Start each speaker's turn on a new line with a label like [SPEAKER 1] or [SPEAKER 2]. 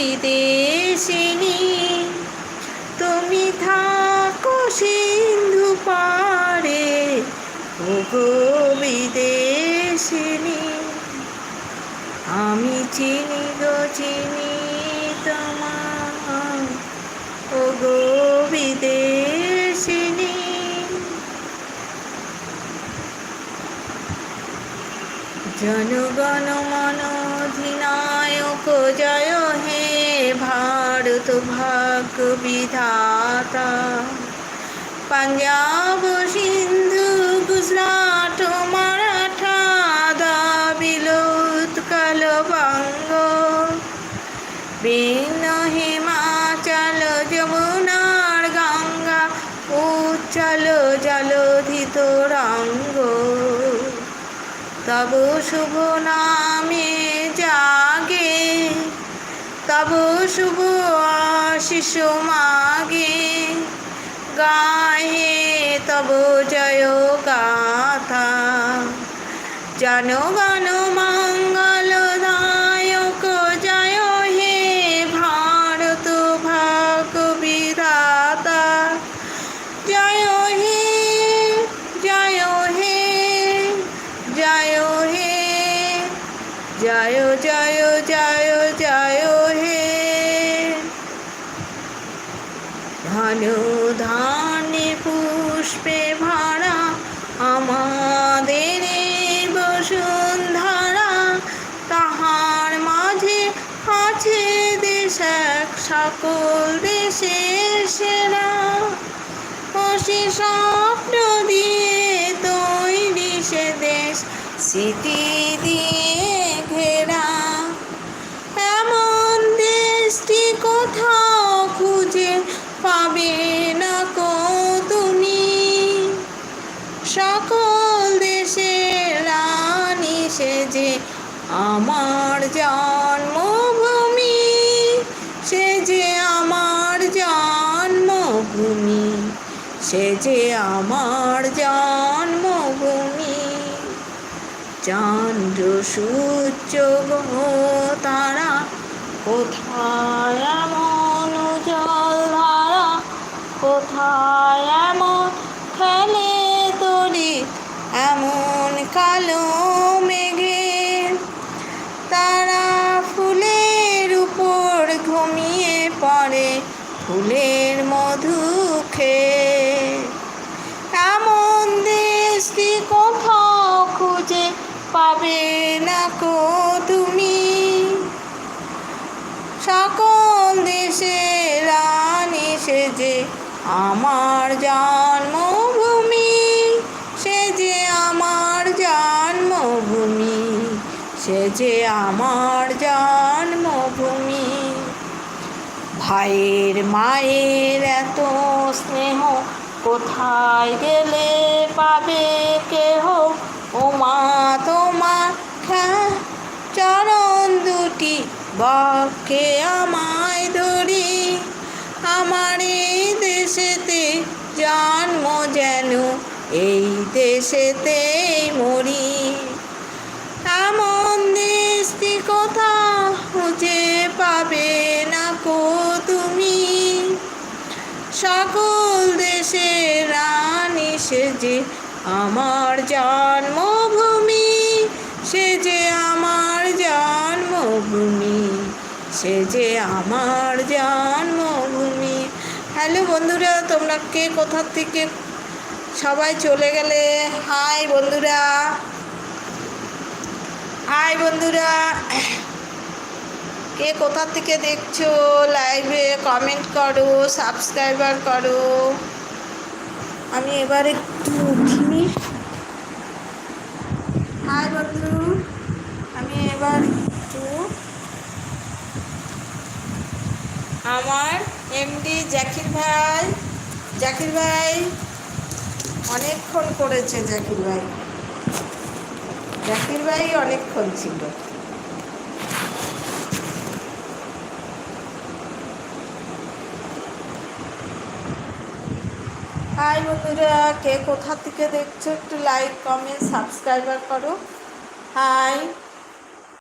[SPEAKER 1] বিদেশিনী তুমি থাকো সিন্ধু পারে ওগো বিদেশিনী। আমি চিনি গো চিনি তোমার ও গো বিদেশিনী জনগণ মন অধিনায়ক জয় হে ভারত ভাগ বিধাতা। পাঞ্জাব, সিন্ধু, গুজরাট, মারাঠা দাবিল উৎকল বঙ্গ তব শুভ নামে জাগে তব শুভ আশিস মাগে। গায়ে তব জয় গাথা জানো মঙ্গলদায়ক ধন ধানে পুষ্পে ভরা আমাদের বসুন্ধরা। তাহার মাঝে আছে দেশ এক, সকল দেশের সেরা। খুশি স্বপ্ন দিয়ে তৈরি সে দেশ, স্মৃতি পাবে না কো তুমি সকল দেশের রানী সে যে আমার জন্মভূমি সে যে আমার জন্মভূমি সে যে আমার জন্মভূমি। চন্দ্র সূর্য তারা কোথায় কোথায় এমন খেলে তরি এমন কালো মেঘে। তারা ফুলের উপর ঘুমিয়ে পড়ে, ফুলের মধু খেয়ে। এমন দেশটি কোথাও খুঁজে পাবে না কো তুমি। সকল দেশে রানী সে যে আমার জন্মভূমি, সে যে আমার জন্মভূমি, সে যে আমার জন্মভূমি। ভাইয়ের মায়ের এত স্নেহ, কোথায় গেলে পাবে কেহ? ও মা তোমার চরণ দুটি বকে আমায় ধরি। আমার দেশেতে জন্ম যেন, এই দেশেতে মরি। এমন দেশটি কোথা খুঁজে পাবে না কো তুমি? সকল দেশের রানী সে যে আমার জন্মভূমি, সে যে আমার জন্মভূমি, সে যে আমার জন্মভূমি হ্যালো বন্ধুরা, তোমরা কে কোথার থেকে? সবাই চলে গেলে। হাই বন্ধুরা। হাই বন্ধুরা। কে কোথা থেকে দেখছ? লাইভে কমেন্ট করো সাবস্ক্রাইবার করো। আমি এবার একটু উঠিনি। হাই বন্ধু। আমি এবার একটু আমার এমডি জাকির ভাই। জাকির ভাই অনেকক্ষণ করেছে জাকির ভাই। জাকির ভাই অনেকক্ষণ ছিল। হাই বন্ধুরা, কে কোথা থেকে দেখছ একটু লাইক কমেন্ট সাবস্ক্রাইবার করো। হাই।